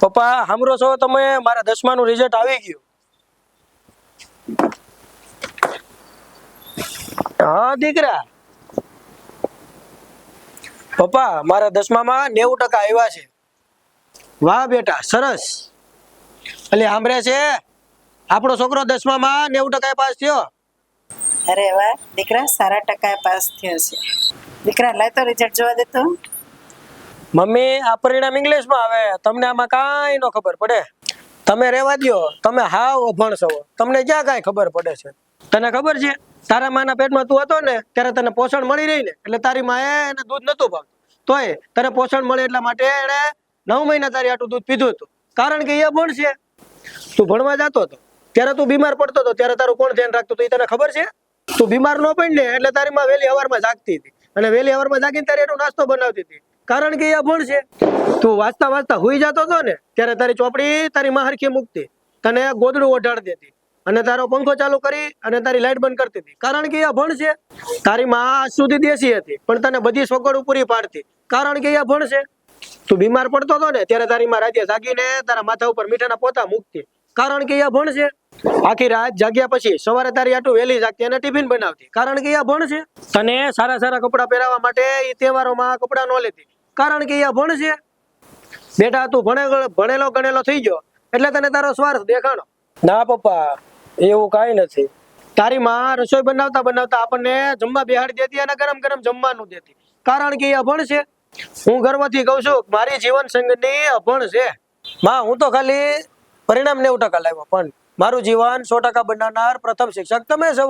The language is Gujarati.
પપ્પા, સાંભળો છો તમે, મારા દસમાનું રિઝલ્ટ આવી ગયું. હા, દીકરા. પપ્પા, મારા દસમામાં નેવું ટકા આવ્યા છે. વાહ, બેટા, સરસ. એટલે સાંભળે છે, આપણો છોકરો દસમામાં નેવું ટકા પાસ થયો. અરે વાહ, દીકરા, સારા ટકા પાસ થયો છે. દીકરા, લાય તો રિઝલ્ટ જોવા દે તો. મમ્મી, આ પરિણામ ઇંગ્લિશમાં આવે. તમને આમાં કાંઈ ન ખબર પડે. તમે રહેવા દ્યો. તમે હાવ અભણ છો. તમને ક્યાં કાંઈ ખબર પડે છે? તને ખબર છે? તારા માના પેટમાં તું હતો ને, ત્યારે તને પોષણ મળી રહી ને. એટલે તારી માએ એને દૂધ નતું ભાવતું. તોય તને પોષણ મળે એટલા માટે એણે નવ મહિના તારી આટલું દૂધ પીધું હતું. કારણ કે એ અભણ છે. તું ભણવા જતો હતો. ત્યારે તું બીમાર પડતો હતો. ત્યારે તારું કોણ ધ્યાન રાખતું હતું એ તને ખબર છે? તું બીમાર ન પડી ને, એટલે તારી માં વહેલી હવારમાં જાગતી હતી. અને વહેલી હવારમાં જાગીને તારે એનો નાસ્તો બનાવતી હતી. કારણ કે એ અભણ છે. તું વાંચતા વાંચતા હોઈ જતો હતો ને, ત્યારે તારી ચોપડી તારી માં મૂકતી તને ગોદડું ઓઢાડ દેતી અને તારો પંખો ચાલુ કરી અને તારી લાઈટ બંધ કરતી હતી કારણ કે એ અભણ છે. તારી માં આજ સુધી દેશી હતી, પણ તને બધી સગવડો પૂરી પાડતી. કારણ કે એ અભણ છે. તું બીમાર પડતો હતો ને, ત્યારે તારી માં રાતે જાગીને તારા માથા ઉપર મીઠાના પોતા મૂકતી. કારણ કે એ અભણ છે. આખી રાત જાગ્યા પછી સવારે તારી આટલું વહેલી જાગતી અને ટિફિન બનાવતી. કારણ કે એ અભણ છે. તને સારા સારા કપડાં પહેરાવવા માટે એ તહેવારોમાં કપડાં ન લેતી. કારણ કે એ ભણ છે. બેટા તું ભણે ભણેલો ગણેલો થઈ ગયો એટલે તને તારો સ્વાર્થ દેખાણો. ના પપ્પા એવું કાંઈ નથી. તારી માં રસોઈ બનાવતા બનાવતા આપણને જમવા બિહાડી દેતી અને ગરમ ગરમ જમવાનું દેતી. કારણ કે એ અભણ છે. હું ગર્વથી કહું છું મારી જીવન સંગની અભણ છે. માં હું તો ખાલી પરિણામ નેવું ટકા લાવ્યો પણ મારું જીવન સો ટકા બનાવનાર પ્રથમ શિક્ષક તમે છો.